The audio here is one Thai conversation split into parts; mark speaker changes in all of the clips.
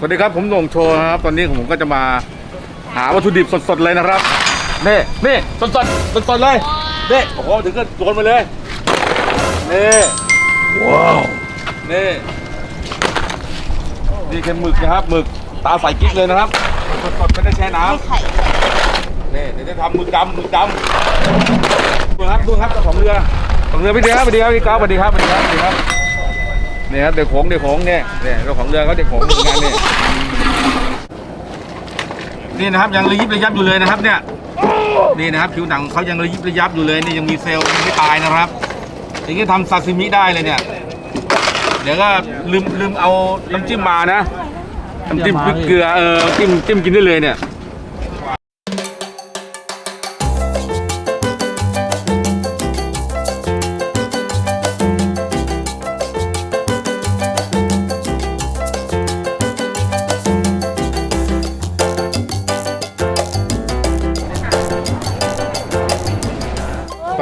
Speaker 1: สวัสดีครับผมโหน่งโชว์นะครับ ตอนนี้ผมก็จะมาหาวัตถุดิบสดๆเลยนะครับนี่นี่สดๆสดๆเลยนี่โอ้โหถึงก็โยนมาเลยนี่ว้าวนี่นี่คือหมึกนะครับหมึกตาใสกิ๊กเลยนะครับสดๆไม่ได้แช่น้ำนี่เดี๋ยวจะทำหมึกดำหมึกดำดูครับดูครับเจ้าของเรือของเรือพี่เดียวครับสวัสดีครับพี่ก๊อฟสวัสดีครับสวัสดีครับสวัสดีครับ นี่ครับเด็กโขงเด็กโขงเนี่ยเนี่ยเจ้าของเรือเขาเด็กโขงเหมือนกันเนี่ยนี่นะครับยังระยิบระยับอยู่เลยนะครับเนี่ยนี่นะครับผิวหนังเขายังระยิบระยับอยู่เลยนี่ยังมีเซลล์ยังไม่ตายนะครับอย่างนี้ทำซาซิมิได้เลยเนี่ย เดี๋ยวก็ลืมลืมเอาน้ำจิ้มมานะน้ำจิ้มพริกเกลือเออจิ้มจิ้มกินได้เลยเนี่ย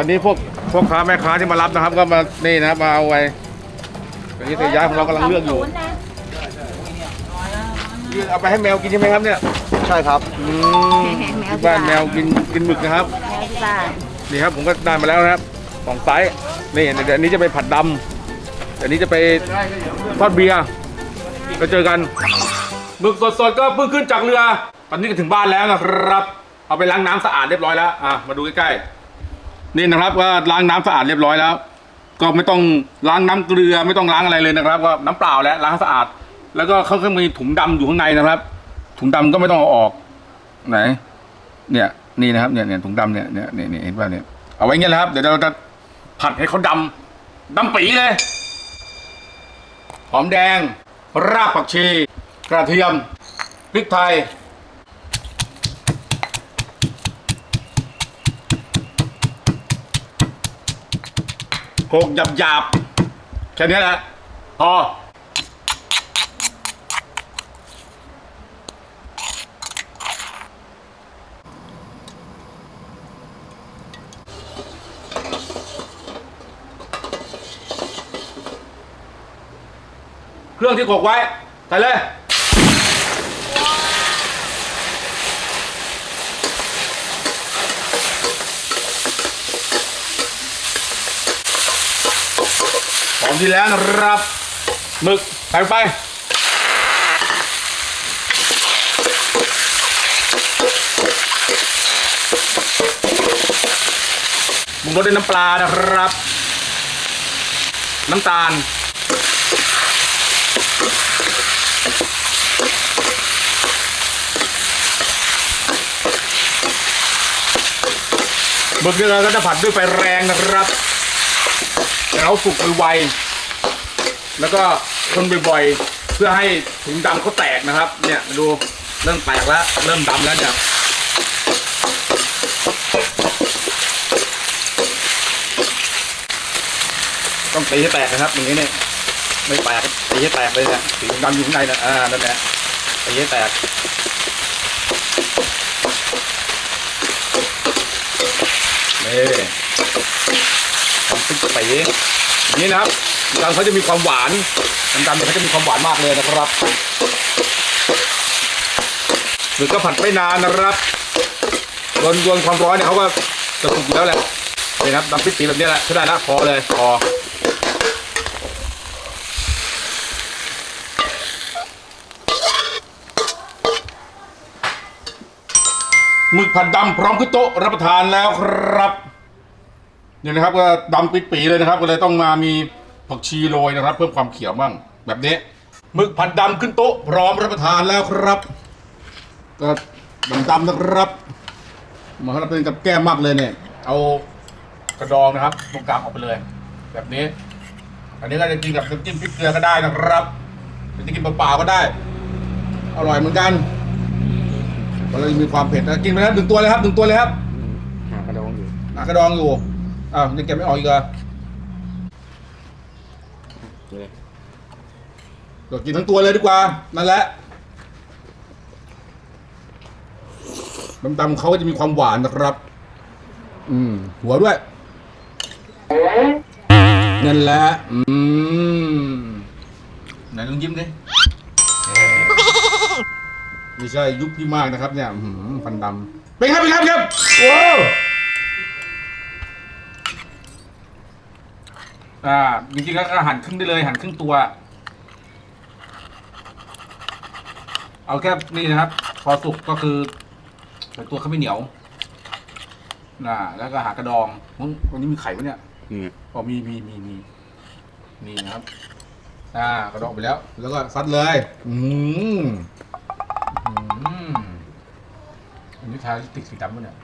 Speaker 1: ตอนนี้พวกพ่อค้าแม่ค้าที่มารับนะครับ ก็มานี่นะครับมาเอาไว้ตอนนี้เสียย้ายของเรากำลังเลือกอยู่นี่เอาไปให้แมวกินใช่ไหมครับเนี่ย
Speaker 2: ใช่ครับ
Speaker 1: อืมที่บ้านแมวกินกินหมึกนะครับ
Speaker 3: แม่ที่บ้าน
Speaker 1: นี่ครับผมก็ได้มาแล้วนะครับสองไซส์นี่เดี๋ยวอันนี้จะไปผัดดำเดี๋ยวอันนี้จะไปทอดเบียร์ก็เจอกันหมึกสดๆก็เพิ่งขึ้นจากเรือ ตอนนี้ก็ถึงบ้านแล้วนะครับ เอาไปล้างน้ำสะอาดเรียบร้อยแล้วอะมาดูใกล้ๆ นี่นะครับว่าล้างน้ำสะอาดเรียบร้อยแล้ว ก็ไม่ต้องล้างน้ำเกลือไม่ต้องล้างอะไรเลยนะครับ ก็น้ำเปล่าแล้วล้างสะอาด แล้วก็เขาก็มีถุงดำอยู่ข้างในนะครับ ถุงดำก็ไม่ต้องเอาออก ไหน เนี่ยนี่นะครับเนี่ยเนี่ยถุงดำเนี่ยเนี่ยเนี่ยเนี่ยเห็นป่ะเนี่ยเอาไว้เงี้ยแหละครับ เดี๋ยวเราจะผัดให้เขาดำดำปีเลยหอมแดง รากผักชี กระเทียมพริกไทย โขล กหยาบหยาบแค่นี้แหละพอเครื่องที่โขลกไว้ใส่เลย มดีแล้วนะครับหมึกใส่ไป มุงรสด้วยน้ำปลานะครับ น้ำตาล หมึกเนี่ยเราก็จะผัดด้วยไฟแรงนะครับ ให้เขาสุกไวๆแล้วก็คนบ่อยๆเพื่อให้ถุงดำเขาแตกนะครับ เนี่ยดูเริ่มแตกแล้วเริ่มดำแล้วเนี่ยต้องตีให้แตกนะครับอย่างนี้เนี่ยไม่แตกตีให้แตกเลยเนี่ยถุงดำอยู่ข้างในนะอ่านั่นแหละตีให้แตกนี่ ทำพริกปีอย่างนี้นะครับดำเขาจะมีความหวานน้ำดำเนี่ยเขาจะมีความหวานมากเลยนะครับหรือก็ผัดไม่นานนะครับโดนโดนความร้อนเนี่ยเขาก็จะสุกอยู่แล้วแหละนี่ครับดำพริกปีแบบนี้แหละใช้ได้แล้วพอเลยพอหมึกผัดดำพร้อมขึ้นโต๊ะรับประทานแล้วครับ เนี่ยนะครับก็ดำปิดปีเลยนะครับ ก็เลยต้องมามีผักชีโรยนะครับ เพิ่มความเขียวบ้างแบบนี้หมึกผัดดำขึ้นโต๊ะพร้อมรับประทานแล้วครับ ก็ดำๆนะครับมาให้เราเป็นกับแก้มมากเลยเนี่ย เอากระดองนะครับ ตรงกลางออกไปเลย แบบนี้ อันนี้ก็จะกินกับน้ำจิ้มพริกเกลือก็ได้นะครับหรือจะกินเปล่าๆก็ได้ อร่อยเหมือนกันมันเลยมีความเผ็ดนะกินไปแล้วหนึ่งตัวเลยครับหนึ่งตัวเลยครับ
Speaker 2: หากระดองอยู่
Speaker 1: หนักระดองอยู่ อ้าวยังเก็บไม่ออกอีกเหรอก็กินทั้งตัวเลยดีกว่า นั่นแหละดำๆเขาก็จะมีความหวานนะครับ อืม หัวด้วย นั่นแหละ อืม ไหนลองยิ้มดิไม่ใช่ยุบพี่มากนะครับ เนี่ยอื้อหือฟันดำเป็นครับเป็นครับเป็นครับว้าว อ่าจริงๆก็หั่นครึ่งได้เลยหั่นครึ่งตัว เอาแค่นี่นะครับ พอสุกก็คือแต่ตัวเขาไม่เหนียวน่ะแล้วก็หากระดองมึงวันนี้มีไข่ปะเนี่ย
Speaker 2: นี่
Speaker 1: อ๋อมีมีมีมีนี่นะครับ อ่ากระดองไปแล้ว แล้วก็ซัดเลย อืมอืมอันนี้ทาลิปสติกสีดำปะเนี่ย